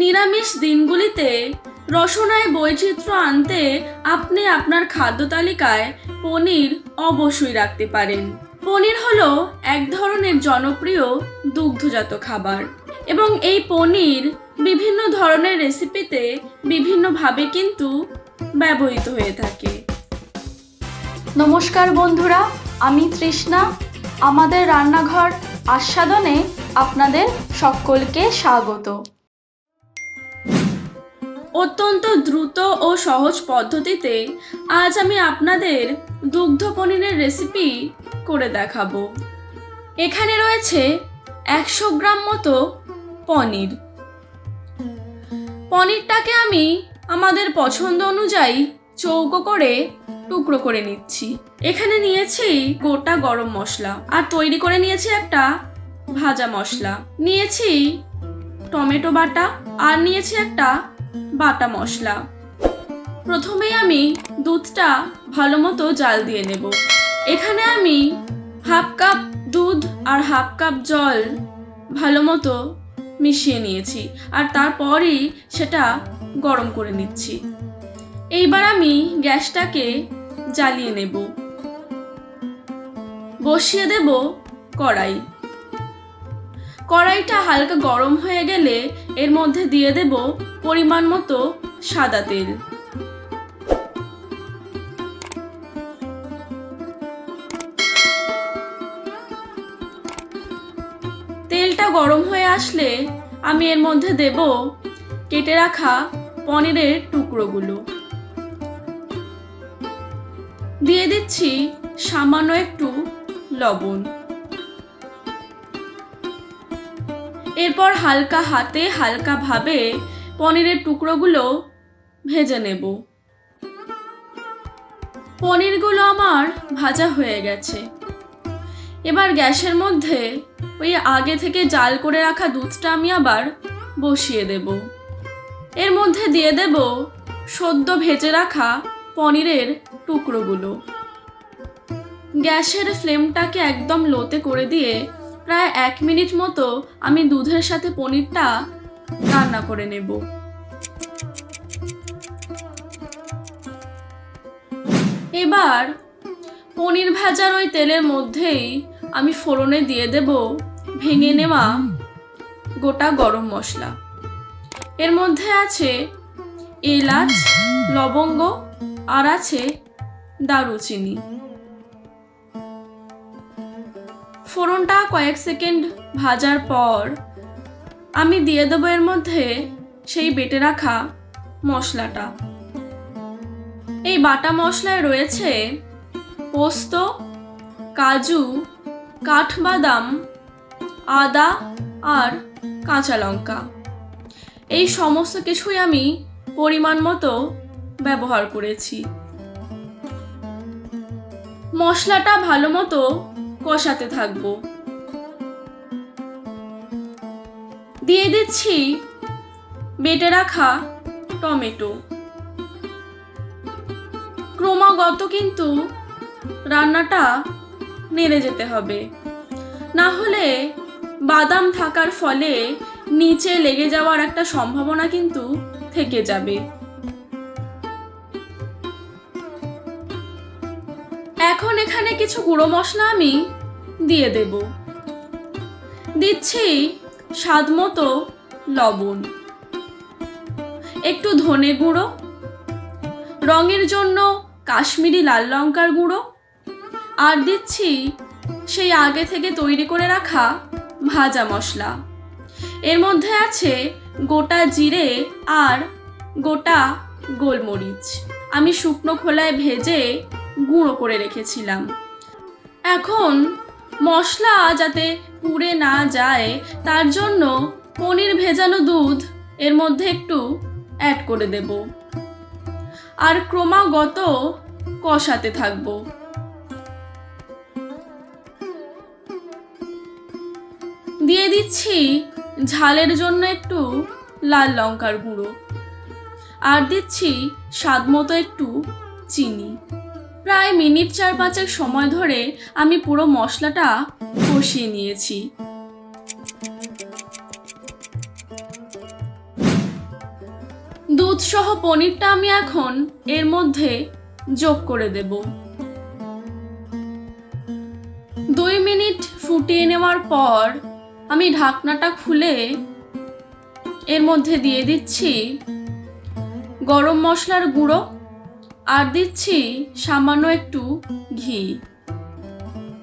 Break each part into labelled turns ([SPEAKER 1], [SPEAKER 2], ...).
[SPEAKER 1] নিরামিষ দিনগুলিতে রসনায় বৈচিত্র্য আনতে আপনি আপনার খাদ্য তালিকায় পনির অবশ্যই রাখতে পারেন। পনির হলো এক ধরনের জনপ্রিয় দুগ্ধজাত খাবার এবং এই পনির বিভিন্ন ধরনের রেসিপিতে বিভিন্নভাবে কিন্তু ব্যবহৃত হয়ে থাকে। নমস্কার বন্ধুরা, আমি তৃষ্ণা। আমাদের রান্নাঘর আস্বাদনে আপনাদের সকলকে স্বাগত। অত্যন্ত দ্রুত ও সহজ পদ্ধতিতে আজ আমি আপনাদের দুগ্ধ পনিরের রেসিপি করে দেখাবো। এখানে রয়েছে একশো গ্রাম মতো পনির। পনিরটাকে আমি আমাদের পছন্দ অনুযায়ী চৌকো করে টুকরো করে নিচ্ছি। এখানে নিয়েছি গোটা গরম মশলা আর তৈরি করে নিয়েছি একটা ভাজা মশলা। নিয়েছি টমেটো বাটা আর নিয়েছি একটা বাটা মশলা। প্রথমেই আমি দুধটা ভালো মতো জাল দিয়ে নেব। এখানে আমি হাফ কাপ দুধ আর হাফ কাপ জল ভালো মতো মিশিয়ে নিয়েছি আর তারপরই সেটা গরম করে নিচ্ছি। এইবার আমি গ্যাসটাকে জ্বালিয়ে নেব। বসিয়ে দেব কড়াই। কড়াইটা হালকা গরম হয়ে গেলে এর মধ্যে দিয়ে দেব পরিমাণ মতো সাদা তেল। তেলটা গরম হয়ে আসলে আমি এর মধ্যে দেব কেটে রাখা পনিরের টুকরোগুলো। দিয়ে দিচ্ছি সামান্য একটু লবণ। এরপর হালকা হাতে হালকা ভাবে পনিরের টুকরোগুলো ভেজে নেব। পনিরগুলো আমার ভাজা হয়ে গেছে। এবার গ্যাসের মধ্যে ওই আগে থেকে জাল করে রাখা দুধটা আমি আবার বসিয়ে দেব। এর মধ্যে দিয়ে দেব সদ্য ভেজে রাখা পনিরের টুকরোগুলো। গ্যাসের ফ্লেমটাকে একদম লোতে করে দিয়ে প্রায় এক মিনিট মতো আমি দুধের সাথে পনিরটা রান্না করে নেব। এবার পনির ভাজার ওই তেলের মধ্যেই আমি ফোড়নে দিয়ে দেব ভেঙে নেওয়া গোটা গরম মশলা। এর মধ্যে আছে এলাচ, লবঙ্গ আর আছে দারুচিনি। ফোড়নটা কয়েক সেকেন্ড ভাজার পর আমি দিয়ে দেবো এর মধ্যে সেই বেটে রাখা মশলাটা। এই বাটা মশলায় রয়েছে পোস্ত, কাজু, কাঠবাদাম, আদা আর কাঁচা লঙ্কা। এই সমস্ত কিছুই আমি পরিমাণ মতো ব্যবহার করেছি। মশলাটা ভালো মতো কষাতে থাকব। দিয়ে দিচ্ছি বেটে রাখা টমেটো। ক্রমাগত কিন্তু রান্নাটা নেড়ে যেতে হবে। না হলে বাদাম থাকার ফলে নিচে লেগে যাওয়ার একটা সম্ভাবনা কিন্তু থেকে যাবে। এখানে কিছু গুঁড়ো মশলা আমি দিয়ে দেব। দিচ্ছি স্বাদ মতো লবণ, একটু ধনে গুঁড়ো, রঙের জন্য কাশ্মীরি লাল লঙ্কার গুঁড়ো, আর দিচ্ছি সেই আগে থেকে তৈরি করে রাখা ভাজা মশলা। এর মধ্যে আছে গোটা জিরে আর গোটা গোলমরিচ। আমি শুকনো খোলায় ভেজে গুঁড়ো করে রেখেছিলাম। এখন মশলা যাতে পুড়ে না যায়, তার জন্য পনির ভেজানো দুধ এর মধ্যে একটু অ্যাড করে দেব। আর ক্রমাগত কষাতে থাকব। দিয়ে দিচ্ছি ঝালের জন্য একটু লাল লঙ্কার গুঁড়ো। আর দিচ্ছি স্বাদ মতো একটু চিনি। প্রায় মিনিট চার পাঁচেক সময় ধরে আমি পুরো মশলাটা কষিয়ে নিয়েছি। দুধ সহ পনিরটা আমি এখন এর মধ্যে যোগ করে দেব। দুই মিনিট ফুটিয়ে নেওয়ার পর আমি ঢাকনাটা খুলে এর মধ্যে দিয়ে দিচ্ছি গরম মশলার গুঁড়ো আর দিচ্ছি সামান্য একটু ঘি।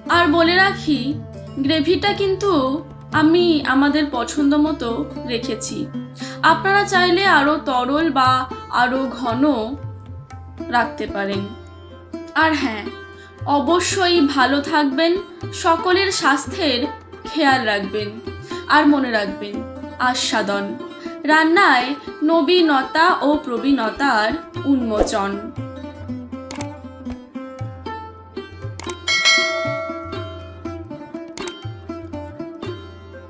[SPEAKER 1] আর বলে রাখি, গ্রেভিটা কিন্তু আমি আমাদের পছন্দ মতো রেখেছি। আপনারা চাইলে আরও তরল বা আরও ঘন রাখতে পারেন। আর হ্যাঁ অবশ্যই ভালো থাকবেন, সকলের স্বাস্থ্যের খেয়াল রাখবেন আর মনে রাখবেন, আস্বাদন। রান্নায় নবীনতা ও প্রবীণতার উন্মোচন।